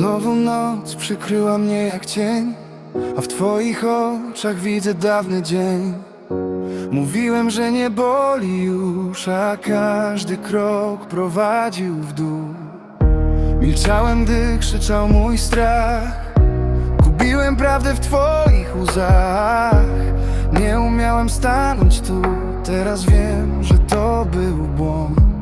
noc przykryła mnie jak cień A w twoich oczach widzę dawny dzień. Mówiłem, że nie boli już, a każdy krok prowadził w dół. Milczałem, gdy krzyczał mój strach. Gubiłem prawdę w twoich łzach. Nie umiałem stanąć tu Teraz wiem, że to był błąd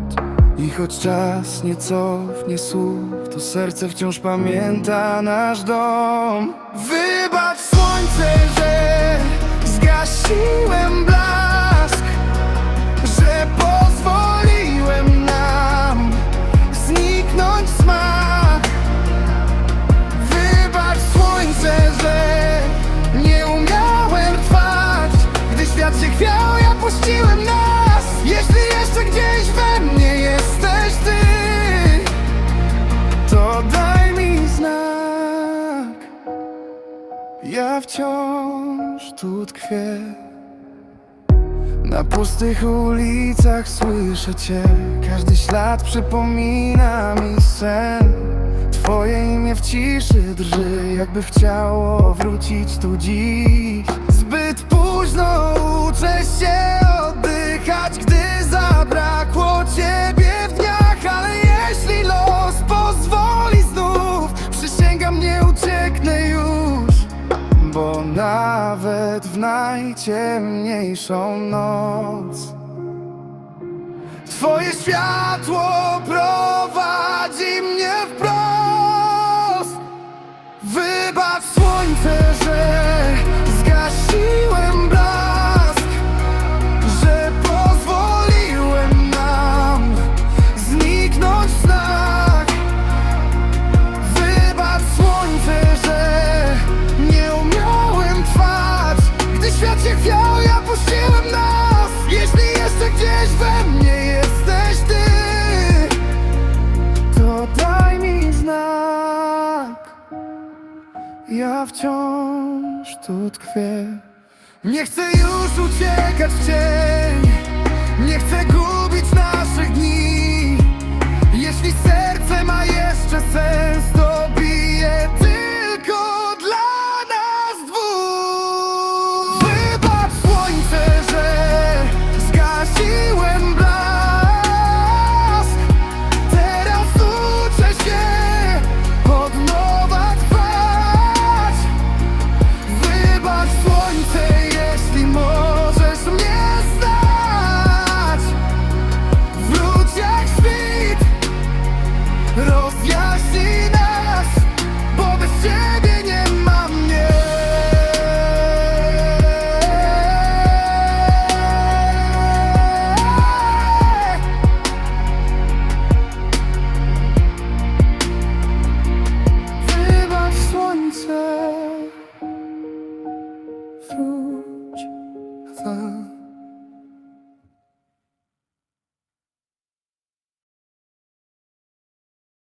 I choć czas nie cofnie słów To serce wciąż pamięta nasz dom. Wybacz słońce, że Ja wciąż tu tkwię. Na pustych ulicach słyszę Cię. Każdy ślad przypomina mi sen. Twoje imię w ciszy drży Jakby chciało wrócić tu dziś. Zbyt późno uczę się nawet w najciemniejszą noc. Twoje światło prowadzi mnie wprost ja puściłem nas. Jeśli jeszcze gdzieś we mnie jesteś ty To daj mi znak. Ja wciąż tu tkwię. Nie chcę już uciekać w cień. Nie chcę gubić naszych dni